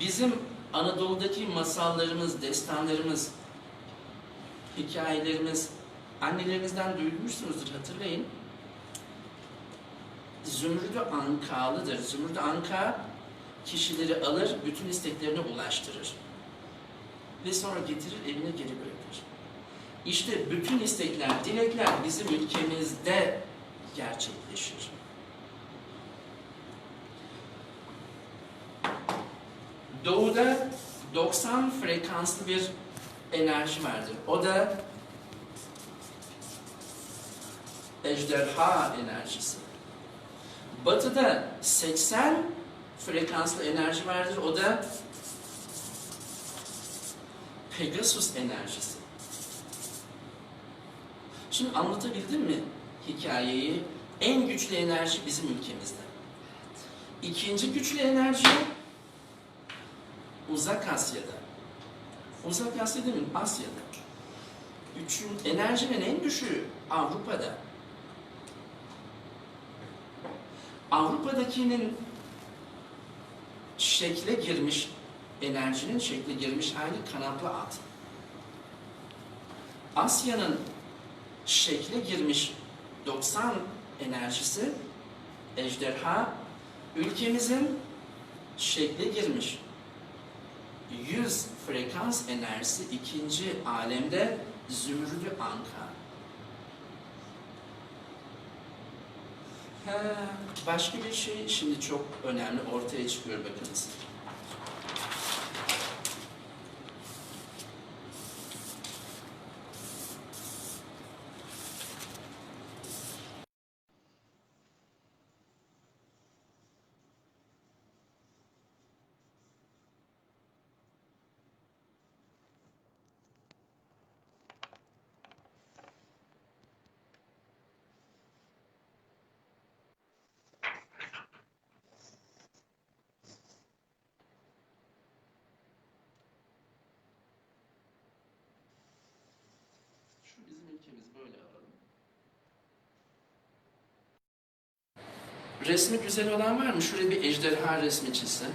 bizim Anadolu'daki masallarımız, destanlarımız, hikayelerimiz annelerinizden duymuşsunuzdur hatırlayın. Zümrüdü ankalıdır. Zümrüdü anka kişileri alır, bütün isteklerine ulaştırır. Ve sonra getirir evine geri bırakır. İşte bütün istekler, dilekler bizim ülkemizde gerçekleşir. Doğuda 90 frekanslı bir enerji vardır. O da ejderha enerjisi. Batıda 80 frekanslı enerji vardır. O da Pegasus enerjisi. Şimdi anlatabildim mi hikayeyi? En güçlü enerji bizim ülkemizde. İkinci güçlü enerji Uzak Asya'da. Uzak Asya mi? Asya'da. Üçün, enerjinin en düşüğü Avrupa'da. Avrupa'dakinin şekle girmiş, enerjinin şekle girmiş hali kanatlı at. Asya'nın şekle girmiş 90 enerjisi ejderha, ülkemizin şekle girmiş 100 frekans enerjisi ikinci alemde zümrüdü anka. Ha, başka bir şey şimdi çok önemli ortaya çıkıyor bakınız. Şu bizim ülkemiz böyle alalım. Resmi güzel olan var mı? Şuraya bir ejderha resmi çizsin.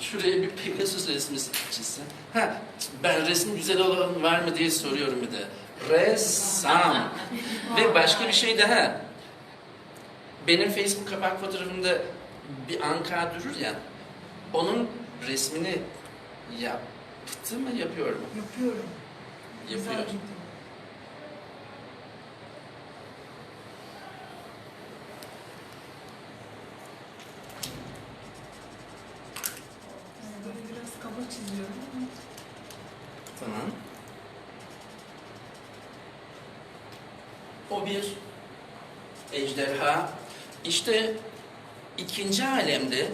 Şuraya bir Pegasus resmi çizsin. Ha, ben resmi güzel olan var mı diye soruyorum bir de. Ressam. Ve başka bir şey daha. Benim Facebook kapak fotoğrafımda bir anka durur ya. Onun resmini yaptı mı yapıyor mu? Yapıyorum. Yapıyor. Tamam. O bir ejderha. İşte ikinci alemde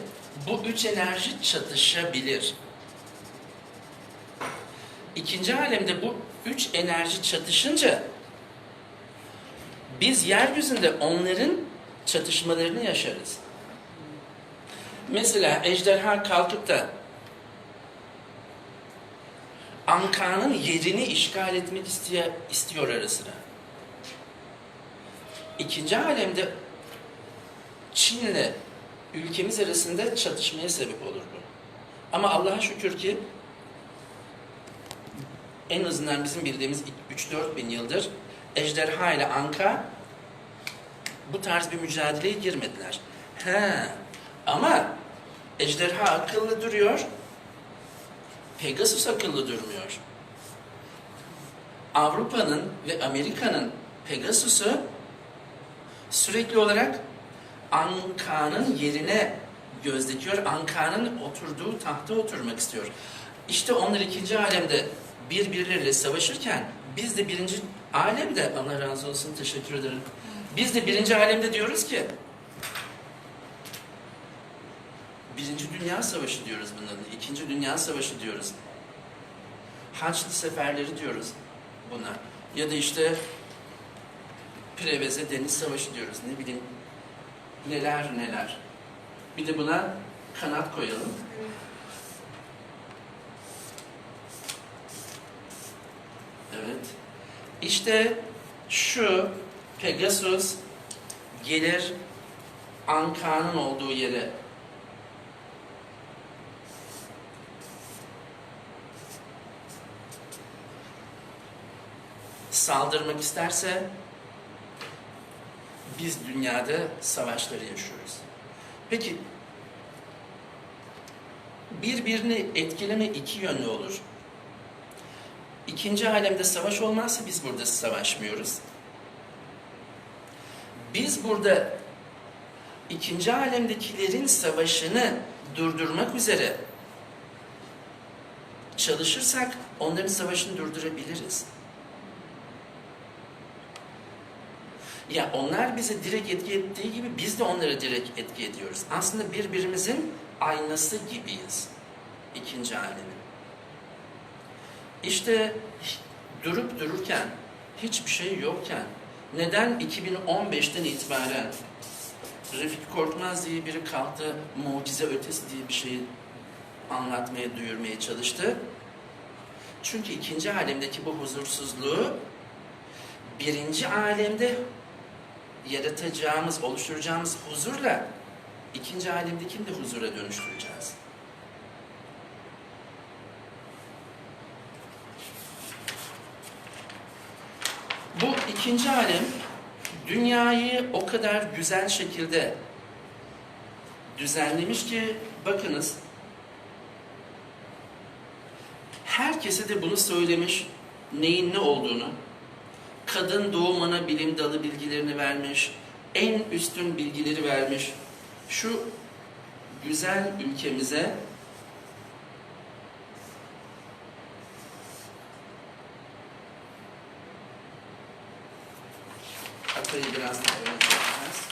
bu üç enerji çatışabilir. İkinci alemde bu üç enerji çatışınca biz yeryüzünde onların çatışmalarını yaşarız. Mesela ejderha kalkıp da Anka'nın yerini işgal etmek istiyor ara sıra. İkinci alemde Çin'le ülkemiz arasında çatışmaya sebep olur bu. Ama Allah'a şükür ki en azından bizim bildiğimiz 3-4 bin yıldır ejderha ile Anka bu tarz bir mücadeleye girmediler. He, ama ejderha akıllı duruyor, Pegasus akıllı durmuyor. Avrupa'nın ve Amerika'nın Pegasus'u sürekli olarak Anka'nın yerine göz dikiyor. Anka'nın oturduğu tahta oturmak istiyor. İşte onlar ikinci alemde birbirleriyle savaşırken biz de birinci alemde Allah razı olsun teşekkür ederim. Biz de birinci alemde diyoruz ki Birinci Dünya Savaşı diyoruz bunların. İkinci Dünya Savaşı diyoruz. Haçlı seferleri diyoruz buna. Ya da işte Preveze Deniz Savaşı diyoruz. Ne bileyim neler neler. Bir de buna kanat koyalım. Evet. İşte şu Pegasus gelir Anka'nın olduğu yere. Saldırmak isterse biz dünyada savaşları yaşıyoruz. Peki birbirini etkileme iki yönlü olur. İkinci alemde savaş olmazsa biz burada savaşmıyoruz. Biz burada ikinci alemdekilerin savaşını durdurmak üzere çalışırsak onların savaşını durdurabiliriz. Ya onlar bize direkt etki ettiği gibi biz de onlara direkt etki ediyoruz. Aslında birbirimizin aynası gibiyiz. ikinci alemin. İşte durup dururken, hiçbir şey yokken, neden 2015'ten itibaren Refik Korkmaz diye biri kalktı, mucize ötesi diye bir şeyi anlatmaya, duyurmaya çalıştı. Çünkü ikinci alemdeki bu huzursuzluğu birinci alemde yaratacağımız, oluşturacağımız huzurla ikinci alemdekini de huzura dönüştüreceğiz. Bu ikinci alem dünyayı o kadar güzel şekilde düzenlemiş ki bakınız herkese de bunu söylemiş neyin ne olduğunu kadın doğum ana bilim dalı bilgilerini vermiş en üstün bilgileri vermiş. Şu güzel ülkemize Atayı biraz daha öne çekeceğiz.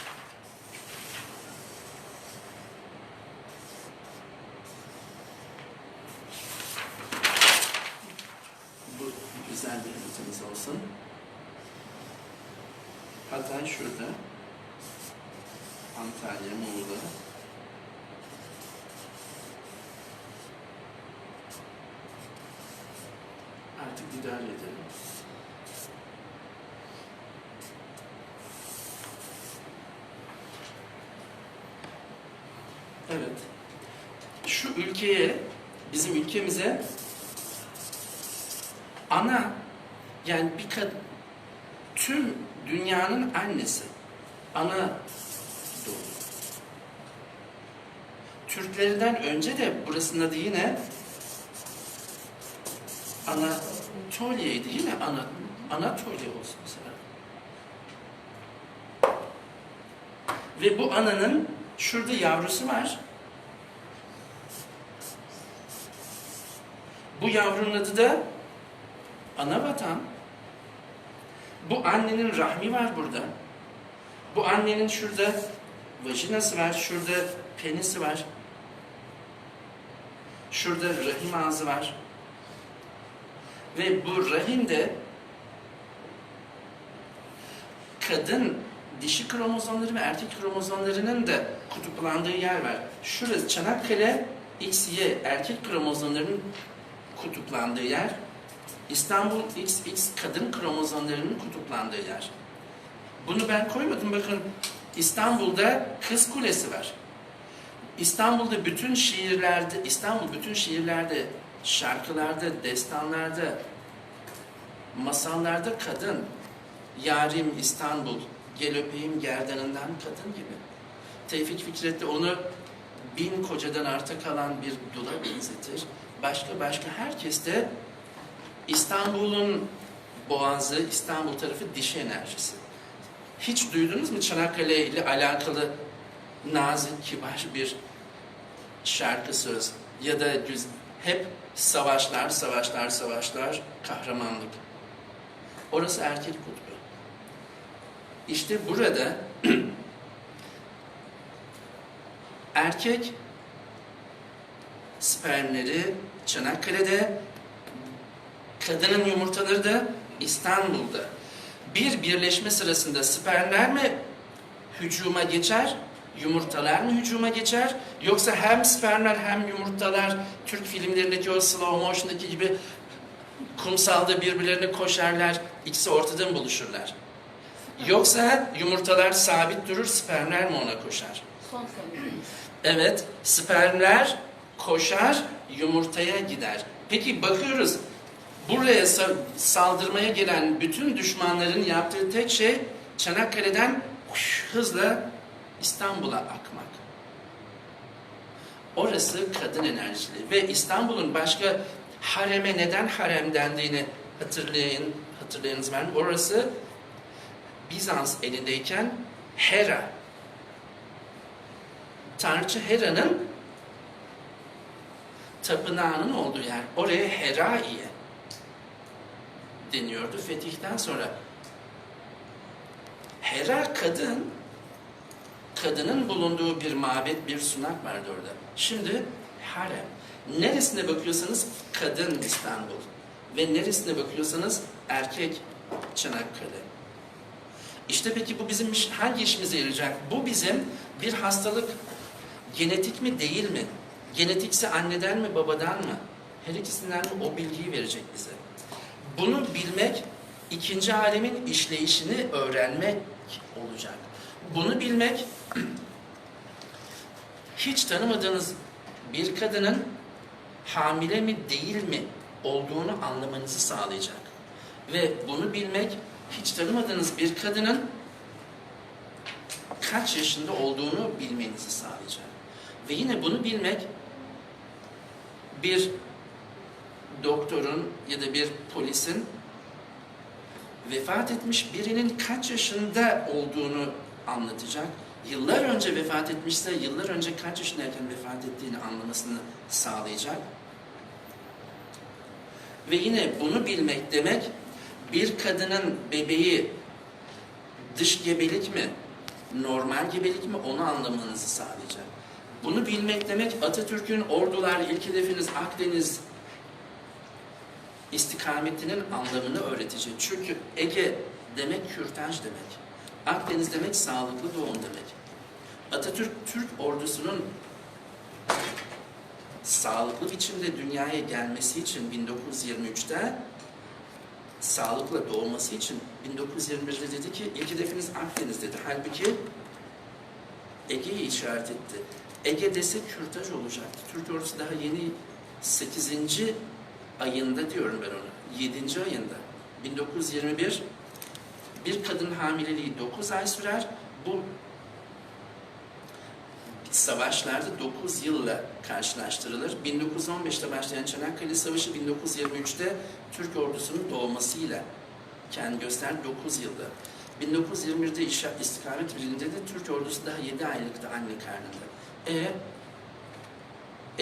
Bu güzel bir haritamız olsun. Hatay şurada. Antalya, Muğla. Artık idare edelim. Evet. Şu ülkeye, bizim ülkemize ana yani bir kad tüm dünyanın annesi. Ana doğu. Türklerinden önce de burasının adı yine Anatolia'ydı. Yine Ana, Anatolia olsun mesela. Ve bu ananın şurada yavrusu var. Bu yavrunun adı da ana vatan. Bu annenin rahmi var burada. Bu annenin şurada vajinası var, şurada penisi var. Şurada rahim ağzı var. Ve bu rahimde kadın dişi kromozomları ve erkek kromozomlarının da kutuplandığı yer var. Şurası Çanakkale XY erkek kromozomlarının kutuplandığı yer. İstanbul XX kadın kromozomlarının kutuplandığı yer. Bunu ben koymadım. Bakın İstanbul'da Kız Kulesi var. İstanbul'da bütün şiirlerde, İstanbul bütün şiirlerde, şarkılarda, destanlarda, masallarda kadın. Yarim İstanbul, gel öpeyim gerdanından kadın gibi. Tevfik Fikret de onu bin kocadan arta kalan bir dula benzetir. Başka başka herkes de İstanbul'un boğazı, İstanbul tarafı dişi enerjisi. Hiç duydunuz mu Çanakkale ile alakalı nazik, kibar bir şarkı söz ya da güz- hep savaşlar, savaşlar, savaşlar, kahramanlık. Orası erkek kutbu. İşte burada erkek spermleri Çanakkale'de, kadının yumurtaları da İstanbul'da. Bir birleşme sırasında spermler mi hücuma geçer, yumurtalar mı hücuma geçer? Yoksa hem spermler hem yumurtalar Türk filmlerindeki o slow motion'daki gibi kumsalda birbirlerine koşarlar, ikisi ortada mı buluşurlar? Yoksa yumurtalar sabit durur, spermler mi ona koşar? Son. Evet, spermler koşar, yumurtaya gider. Peki bakıyoruz, Buraya sa- saldırmaya gelen bütün düşmanların yaptığı tek şey Çanakkale'den hızla İstanbul'a akmak. Orası kadın enerjili ve İstanbul'un başka hareme neden harem dendiğini hatırlayın, hatırlayınız mı? Orası Bizans elindeyken Hera, Tanrıçı Hera'nın tapınağının olduğu yer. Oraya Heraiye deniyordu fetihten sonra. Hera kadın, kadının bulunduğu bir mabet, bir sunak vardı orada. Şimdi harem. Neresine bakıyorsanız kadın İstanbul. Ve neresine bakıyorsanız erkek Çanakkale. İşte peki bu bizim iş- hangi işimize yarayacak? Bu bizim bir hastalık genetik mi değil mi? Genetikse anneden mi babadan mı? Her ikisinden mi o bilgiyi verecek bize. Bunu bilmek ikinci alemin işleyişini öğrenmek olacak. Bunu bilmek hiç tanımadığınız bir kadının hamile mi değil mi olduğunu anlamanızı sağlayacak. Ve bunu bilmek hiç tanımadığınız bir kadının kaç yaşında olduğunu bilmenizi sağlayacak. Ve yine bunu bilmek bir doktorun ya da bir polisin vefat etmiş birinin kaç yaşında olduğunu anlatacak. Yıllar önce vefat etmişse yıllar önce kaç yaşındayken vefat ettiğini anlamasını sağlayacak. Ve yine bunu bilmek demek bir kadının bebeği dış gebelik mi, normal gebelik mi onu anlamanızı sağlayacak. Bunu bilmek demek Atatürk'ün ordular ilk hedefiniz Akdeniz istikametinin anlamını öğretecek. Çünkü Ege demek kürtaj demek. Akdeniz demek sağlıklı doğum demek. Atatürk Türk ordusunun sağlıklı biçimde dünyaya gelmesi için 1923'te sağlıkla doğması için 1921'de dedi ki ilk hedefiniz Akdeniz dedi. Halbuki Ege'yi işaret etti. Ege dese kürtaj olacaktı. Türk ordusu daha yeni 8. ayında diyorum ben ona. 7. ayında. 1921 bir kadın hamileliği 9 ay sürer. Bu savaşlarda 9 yılla karşılaştırılır. 1915'te başlayan Çanakkale Savaşı 1923'te Türk ordusunun doğmasıyla kendi göster 9 yılda. 1921'de işa- istikamet birinde de Türk ordusu daha 7 aylıktı anne karnında. E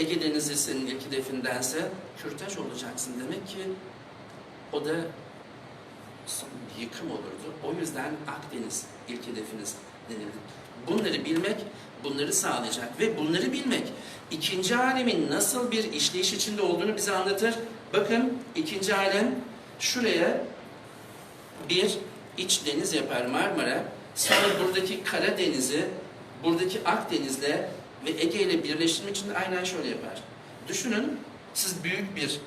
Ege Denizi senin ilk hedefindense kürtaj olacaksın demek ki o da son yıkım olurdu. O yüzden Akdeniz ilk hedefiniz. Bunları bilmek bunları sağlayacak ve bunları bilmek ikinci alemin nasıl bir işleyiş içinde olduğunu bize anlatır. Bakın ikinci alem şuraya bir iç deniz yapar Marmara. Sonra buradaki Karadeniz'i buradaki Akdeniz'le ve Ege ile birleştirmek için aynen şöyle yapar. Düşünün siz büyük bir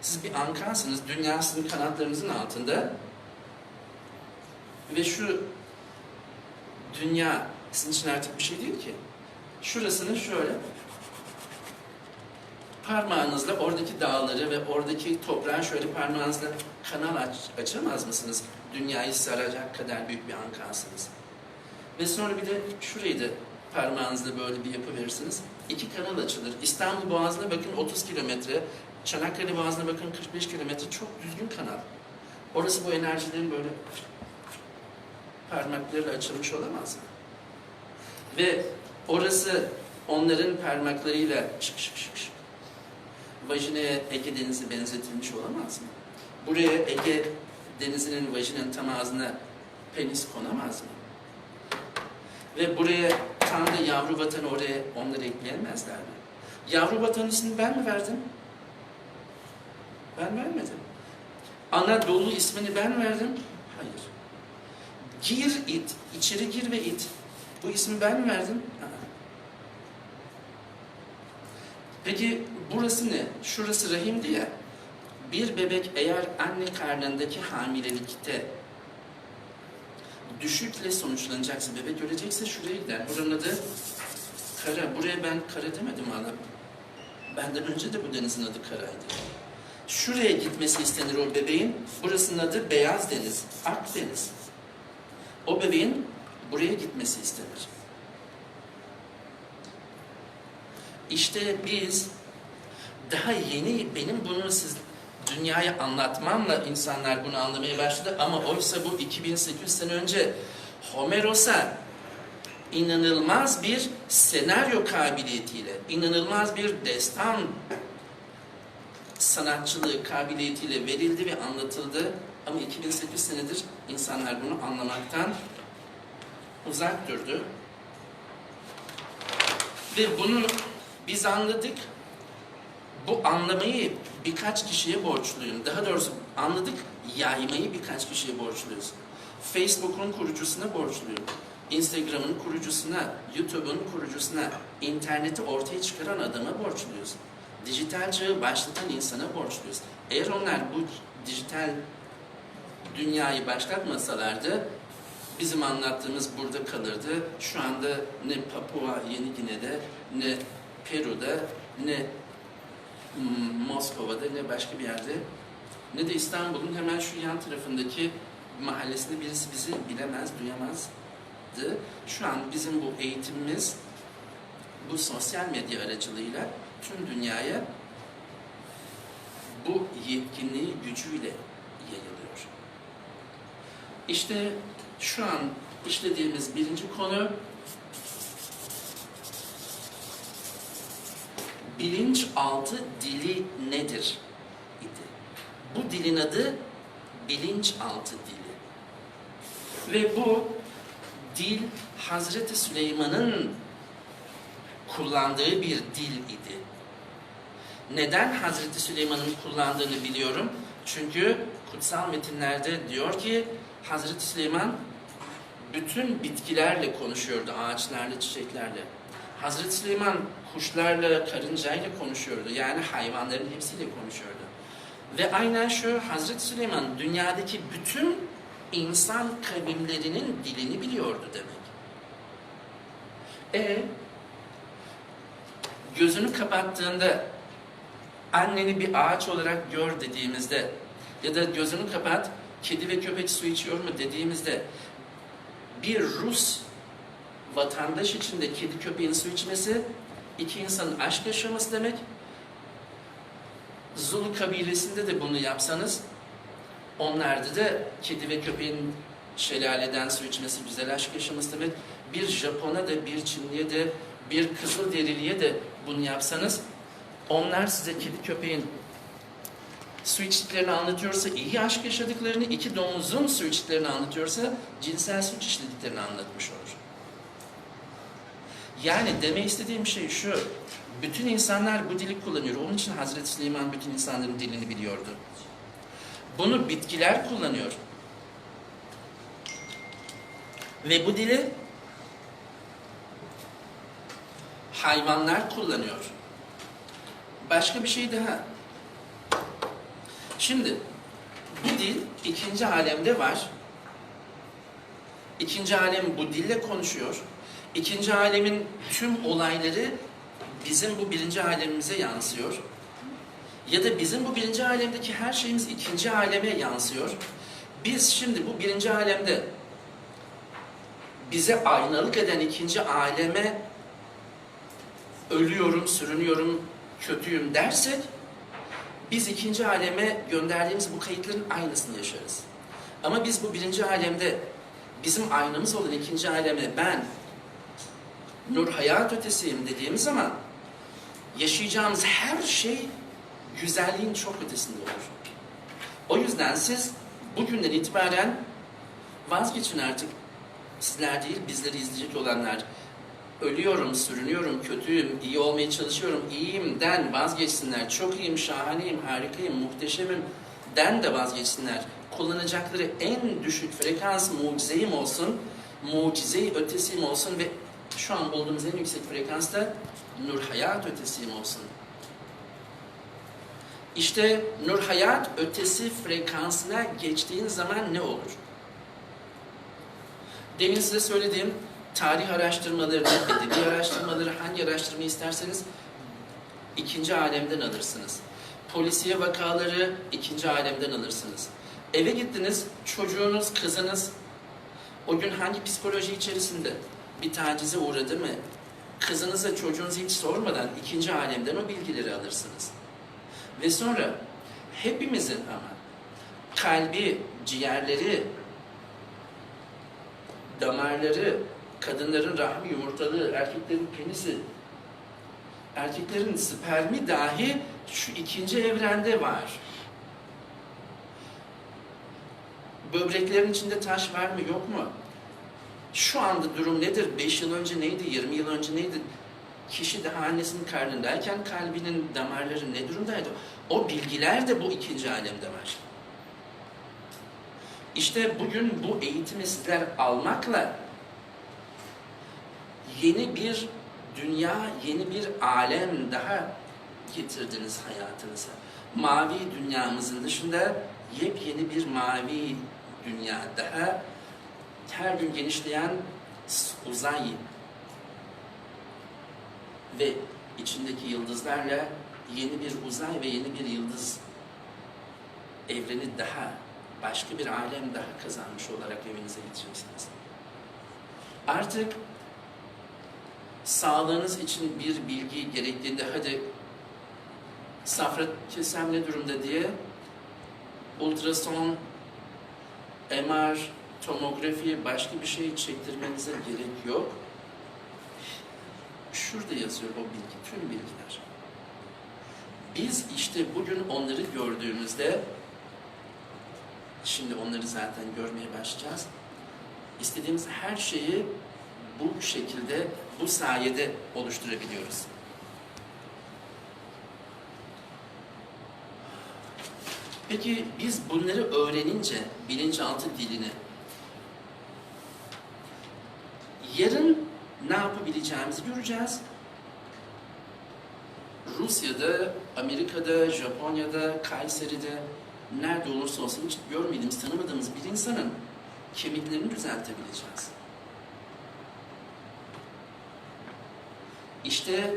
siz bir ankarsınız. Dünya sizin kanatlarınızın altında. Ve şu dünya sizin için artık bir şey değil ki. Şurasını şöyle parmağınızla oradaki dağları ve oradaki toprağı şöyle parmağınızla kanal aç, açamaz mısınız? Dünyayı saracak kadar büyük bir ankarsınız. Ve sonra bir de şurayı da parmağınızla böyle bir yapı verirsiniz. İki kanal açılır. İstanbul Boğazı'na bakın 30 kilometre, Çanakkale Boğazı'na bakın 45 kilometre. Çok düzgün kanal. Orası bu enerjilerin böyle parmaklarıyla açılmış olamaz mı? Ve orası onların parmaklarıyla şık şık şık şık vajinaya Ege Denizi benzetilmiş olamaz mı? Buraya Ege Denizi'nin vajinin tam ağzına penis konamaz mı? Ve buraya tam yavru vatanı oraya onları ekleyemezler mi? Yavru vatan ismini ben mi verdim? Ben vermedim. Anadolu ismini ben verdim. Hayır. Gir it, içeri gir ve it. Bu ismi ben mi verdim? Peki burası ne? Şurası rahimdi ya. Bir bebek eğer anne karnındaki hamilelikte düşükle sonuçlanacaksa, bebek ölecekse şuraya gider. Buranın adı Kara. Buraya ben Kara demedim hala. Benden önce de bu denizin adı Kara'ydı. Şuraya gitmesi istenir o bebeğin. Burasının adı Beyaz Deniz, Akdeniz. O bebeğin buraya gitmesi istenir. İşte biz daha yeni benim bunu siz dünyaya anlatmamla insanlar bunu anlamaya başladı ama oysa bu 2800 sene önce Homeros'a inanılmaz bir senaryo kabiliyetiyle, inanılmaz bir destan sanatçılığı kabiliyetiyle verildi ve anlatıldı. Ama 2800 senedir insanlar bunu anlamaktan uzak durdu. Ve bunu biz anladık. Bu anlamayı birkaç kişiye borçluyum. Daha doğrusu anladık, yaymayı birkaç kişiye borçluyuz. Facebook'un kurucusuna borçluyum. Instagram'ın kurucusuna, YouTube'un kurucusuna, interneti ortaya çıkaran adama borçluyuz. Dijital çağı başlatan insana borçluyuz. Eğer onlar bu dijital dünyayı başlatmasalardı bizim anlattığımız burada kalırdı. Şu anda ne Papua Yeni Gine'de, ne Peru'da, ne Hmm, Moskova'da ne başka bir yerde ne de İstanbul'un hemen şu yan tarafındaki mahallesinde birisi bizi bilemez, duyamazdı. Şu an bizim bu eğitimimiz bu sosyal medya aracılığıyla tüm dünyaya bu yetkinliği gücüyle. İşte şu an işlediğimiz birinci konu bilinçaltı dili nedir idi. Bu dilin adı bilinçaltı dili. Ve bu dil Hazreti Süleyman'ın kullandığı bir dil idi. Neden Hazreti Süleyman'ın kullandığını biliyorum. Çünkü kutsal metinlerde diyor ki Hazreti Süleyman bütün bitkilerle konuşuyordu, ağaçlarla, çiçeklerle. Hazreti Süleyman kuşlarla, karıncayla konuşuyordu. Yani hayvanların hepsiyle konuşuyordu. Ve aynen şu Hazreti Süleyman dünyadaki bütün insan kavimlerinin dilini biliyordu demek. E gözünü kapattığında anneni bir ağaç olarak gör dediğimizde ya da gözünü kapat kedi ve köpek su içiyor mu dediğimizde bir Rus vatandaş için de kedi köpeğin su içmesi iki insanın aşk yaşaması demek. Zulu kabilesinde de bunu yapsanız onlarda da kedi ve köpeğin şelaleden su içmesi güzel aşk yaşaması demek. Bir Japon'a da bir Çinliye de bir Kızılderiliye de bunu yapsanız onlar size kedi köpeğin su içtiklerini anlatıyorsa iyi aşk yaşadıklarını, iki domuzun su içtiklerini anlatıyorsa cinsel suç işlediklerini anlatmış olur. Yani demek istediğim şey şu, bütün insanlar bu dili kullanıyor. Onun için Hazreti Süleyman bütün insanların dilini biliyordu. Bunu bitkiler kullanıyor. Ve bu dili hayvanlar kullanıyor. Başka bir şey daha. Şimdi bu dil ikinci alemde var. İkinci alem bu dille konuşuyor. İkinci alemin tüm olayları bizim bu birinci alemimize yansıyor. Ya da bizim bu birinci alemdeki her şeyimiz ikinci aleme yansıyor. Biz şimdi bu birinci alemde bize aynalık eden ikinci aleme ölüyorum, sürünüyorum, kötüyüm dersek biz ikinci aleme gönderdiğimiz bu kayıtların aynısını yaşarız. Ama biz bu birinci alemde bizim aynamız olan ikinci aleme ben nur hayat ötesiyim dediğimiz zaman yaşayacağımız her şey güzelliğin çok ötesinde olur. O yüzden siz bugünden itibaren vazgeçin artık. Sizler değil, bizleri izleyecek olanlar. Ölüyorum, sürünüyorum, kötüyüm, iyi olmaya çalışıyorum, iyiyim den vazgeçsinler. Çok iyiyim, şahaneyim, harikayım, muhteşemim den de vazgeçsinler. Kullanacakları en düşük frekans mucizeyim olsun, mucizeyi ötesiyim olsun ve şu an bulduğumuz en yüksek frekansta nur hayat ötesiyim olsun. İşte nur hayat ötesi frekansına geçtiğin zaman ne olur? Demin size söylediğim tarih araştırmaları, edebi araştırmaları, hangi araştırma isterseniz ikinci alemden alırsınız. Polisiye vakaları ikinci alemden alırsınız. Eve gittiniz, çocuğunuz, kızınız o gün hangi psikoloji içerisinde bir tacize uğradı mı? Kızınıza, çocuğunuza hiç sormadan ikinci alemden o bilgileri alırsınız. Ve sonra hepimizin ama kalbi, ciğerleri, damarları, kadınların rahmi, yumurtalığı, erkeklerin penisi, erkeklerin spermi dahi şu ikinci evrende var. Böbreklerin içinde taş var mı yok mu? Şu anda durum nedir? 5 yıl önce neydi? 20 yıl önce neydi? Kişi daha annesinin karnındayken kalbinin damarları ne durumdaydı? O bilgiler de bu ikinci alemde var. İşte bugün bu eğitimi sizler almakla yeni bir dünya, yeni bir alem daha getirdiniz hayatınıza. Mavi dünyamızın dışında yepyeni bir mavi dünya daha her gün genişleyen uzay ve içindeki yıldızlarla yeni bir uzay ve yeni bir yıldız evreni daha başka bir alem daha kazanmış olarak evinize gideceksiniz. Artık sağlığınız için bir bilgi gerektiğinde hadi safra kesem ne durumda diye ultrason, MR, tomografi, başka bir şey çektirmenize gerek yok. Şurada yazıyor o bilgi, tüm bilgiler. Biz işte bugün onları gördüğümüzde, şimdi onları zaten görmeye başlayacağız. İstediğimiz her şeyi bu şekilde, bu sayede oluşturabiliyoruz. Peki biz bunları öğrenince bilinçaltı dilini yarın ne yapabileceğimizi göreceğiz. Rusya'da, Amerika'da, Japonya'da, Kayseri'de nerede olursa olsun hiç görmediğimiz, tanımadığımız bir insanın kemiklerini düzeltebileceğiz. İşte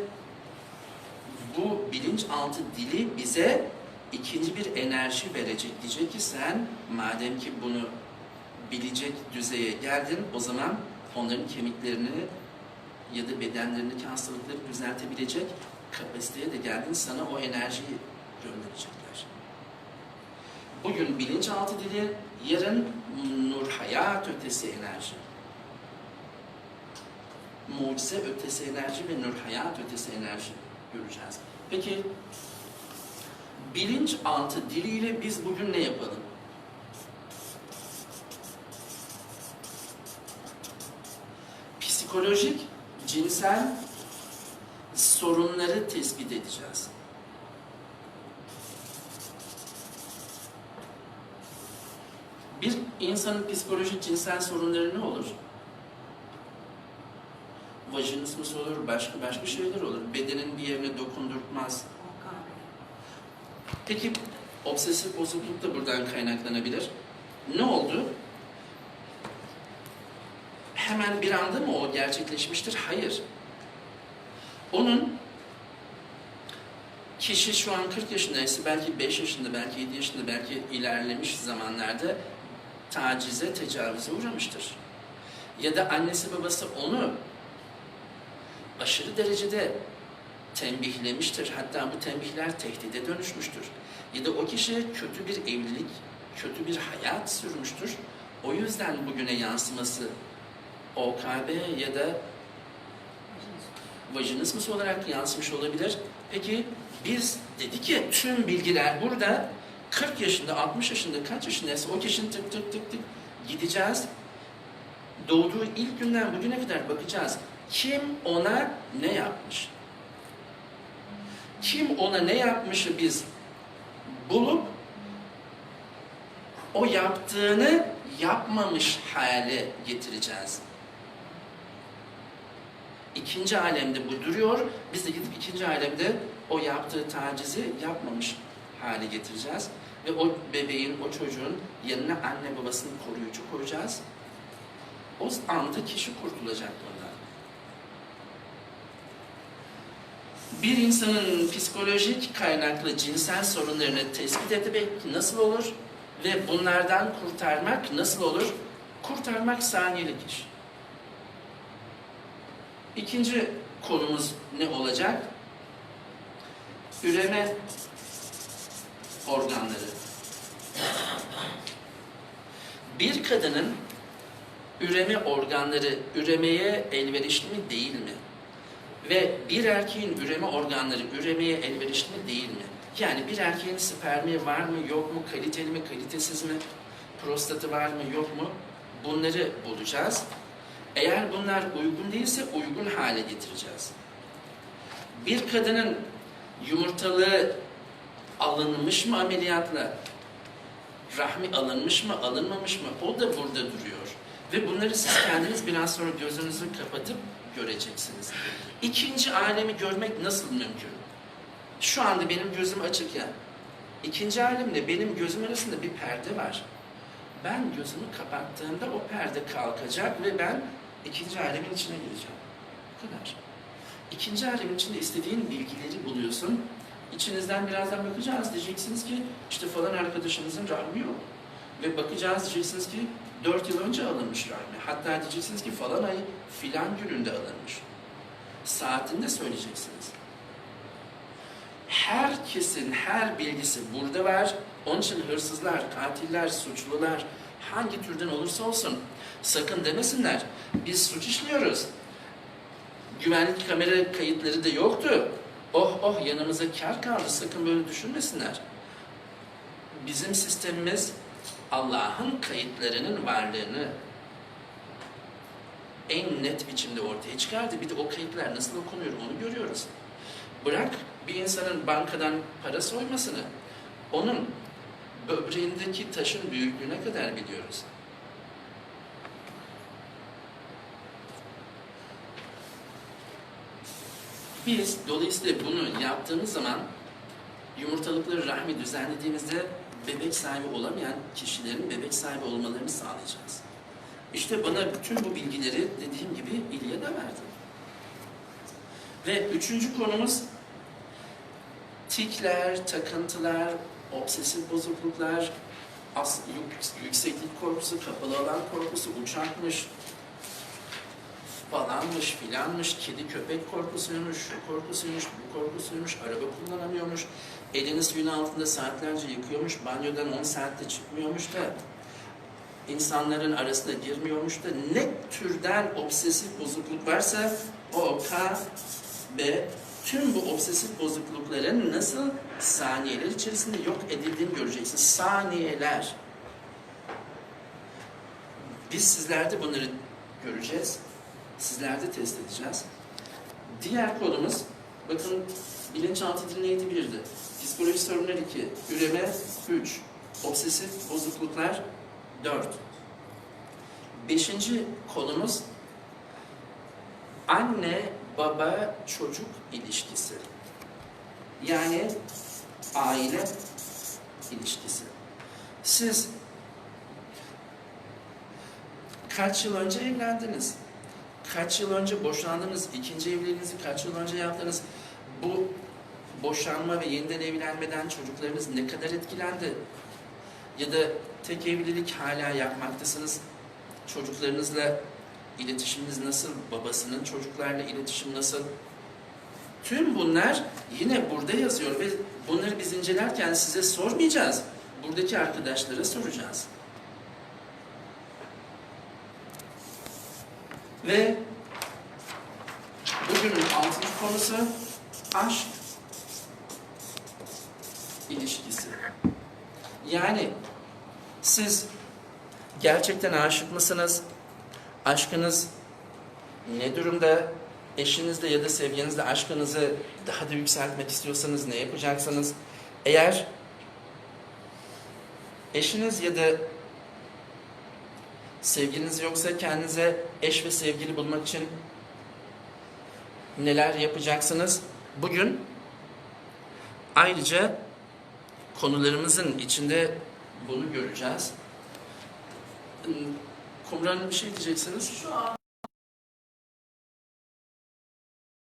bu bilinçaltı dili bize ikinci bir enerji verecek. Diyecek ki sen madem ki bunu bilecek düzeye geldin o zaman onların kemiklerini ya da bedenlerindeki hastalıkları düzeltebilecek kapasiteye de geldin sana o enerjiyi gönderecekler. Bugün bilinçaltı dili, yarın nur hayat ötesi enerji. Mucize ötesi enerji ve nur hayat ötesi enerji göreceğiz. Peki bilinçaltı diliyle biz bugün ne yapalım? Psikolojik, cinsel sorunları tespit edeceğiz. Bir insanın psikolojik cinsel sorunları ne olur? Vajinismus olur, başka başka şeyler olur. Bedenin bir yerine dokundurtmaz. Peki obsesif bozukluk da buradan kaynaklanabilir. Ne oldu? Hemen bir anda mı o gerçekleşmiştir? Hayır. Onun kişi şu an 40 yaşındaysa belki 5 yaşında, belki 7 yaşında, belki ilerlemiş zamanlarda tacize, tecavüze uğramıştır. Ya da annesi babası onu aşırı derecede tembihlemiştir. Hatta bu tembihler tehdide dönüşmüştür. Ya da o kişi kötü bir evlilik, kötü bir hayat sürmüştür. O yüzden bugüne yansıması OKB ya da vajinismus olarak yansımış olabilir. Peki biz dedi ki tüm bilgiler burada 40 yaşında, 60 yaşında, kaç yaşındaysa o kişinin tık tık tık tık gideceğiz. Doğduğu ilk günden bugüne kadar bakacağız. Kim ona ne yapmış? Kim ona ne yapmışı biz bulup o yaptığını yapmamış hale getireceğiz. İkinci alemde bu duruyor. Biz de gidip ikinci alemde o yaptığı tacizi yapmamış hale getireceğiz. Ve o bebeğin, o çocuğun yanına anne babasını koruyucu koyacağız. O anda kişi kurtulacak Bir insanın psikolojik kaynaklı cinsel sorunlarını tespit etmek nasıl olur ve bunlardan kurtarmak nasıl olur? Kurtarmak saniyelik iş. İkinci konumuz ne olacak? Üreme organları. Bir kadının üreme organları üremeye elverişli mi değil mi? Ve bir erkeğin üreme organları üremeye elverişli mi değil mi? Yani bir erkeğin spermi var mı yok mu, kaliteli mi kalitesiz mi, prostatı var mı yok mu? Bunları bulacağız. Eğer bunlar uygun değilse uygun hale getireceğiz. Bir kadının yumurtalığı alınmış mı ameliyatla, rahmi alınmış mı alınmamış mı o da burada duruyor. Ve bunları siz kendiniz biraz sonra gözünüzü kapatıp göreceksiniz. İkinci alemi görmek nasıl mümkün? Şu anda benim gözüm açık ya. İkinci alemle benim gözüm arasında bir perde var. Ben gözümü kapattığımda o perde kalkacak ve ben ikinci alemin içine gireceğim. Bu kadar. İkinci alemin içinde istediğin bilgileri buluyorsun. İçinizden birazdan bakacağız diyeceksiniz ki işte falan arkadaşınızın rahmi yok. Ve bakacağız diyeceksiniz ki dört yıl önce alınmış rahmi. Hatta diyeceksiniz ki falan ay filan gününde alınmış. Saatinde söyleyeceksiniz. Herkesin her bilgisi burada var. Onun için hırsızlar, katiller, suçlular hangi türden olursa olsun sakın demesinler. Biz suç işliyoruz. Güvenlik kamera kayıtları da yoktu. Oh oh yanımıza kar kaldı. Sakın böyle düşünmesinler. Bizim sistemimiz Allah'ın kayıtlarının varlığını en net biçimde ortaya çıkardı. Bir de o kayıtlar nasıl okunuyor onu görüyoruz. Bırak bir insanın bankadan para soymasını, onun böbreğindeki taşın büyüklüğüne kadar biliyoruz. Biz dolayısıyla bunu yaptığımız zaman yumurtalıkları rahmi düzenlediğimizde bebek sahibi olamayan kişilerin bebek sahibi olmalarını sağlayacağız. İşte bana bütün bu bilgileri dediğim gibi İlyada verdi. Ve üçüncü konumuz tikler, takıntılar, obsesif bozukluklar, yükseklik korkusu, kapalı alan korkusu, uçakmış, falanmış, filanmış, kedi köpek korkusuymuş, şu korkusuymuş, bu korkusuymuş, araba kullanamıyormuş, elini suyun altında saatlerce yıkıyormuş, banyodan 10 saatte çıkmıyormuş da, insanların arasına girmiyormuş da, ne türden obsesif bozukluk varsa o K, B, tüm bu obsesif bozuklukların nasıl saniyeler içerisinde yok edildiğini göreceksin. Saniyeler. Biz sizlerde bunları göreceğiz. Sizlerde test edeceğiz. Diğer konumuz, bakın bilinçaltı dinleyici birdi. Psikoloji sorunları 2, üreme 3, obsesif bozukluklar 4. Beşinci konumuz anne baba çocuk ilişkisi. Yani aile ilişkisi. Siz kaç yıl önce evlendiniz? Kaç yıl önce boşandınız? İkinci evliliğinizi kaç yıl önce yaptınız? Bu boşanma ve yeniden evlenmeden çocuklarınız ne kadar etkilendi? Ya da tek evlilik hala yapmaktasınız. Çocuklarınızla iletişiminiz nasıl? Babasının çocuklarla iletişim nasıl? Tüm bunlar yine burada yazıyor ve bunları biz incelerken size sormayacağız. Buradaki arkadaşlara soracağız. Ve bugünün altıncı konusu aşk ilişkisi. Yani siz gerçekten aşık mısınız? Aşkınız ne durumda? Eşinizle ya da sevginizle aşkınızı daha da yükseltmek istiyorsanız ne yapacaksınız? Eğer eşiniz ya da sevgiliniz yoksa kendinize eş ve sevgili bulmak için neler yapacaksınız? Bugün ayrıca konularımızın içinde bunu göreceğiz. Kumran bir şey diyeceksiniz. Şu an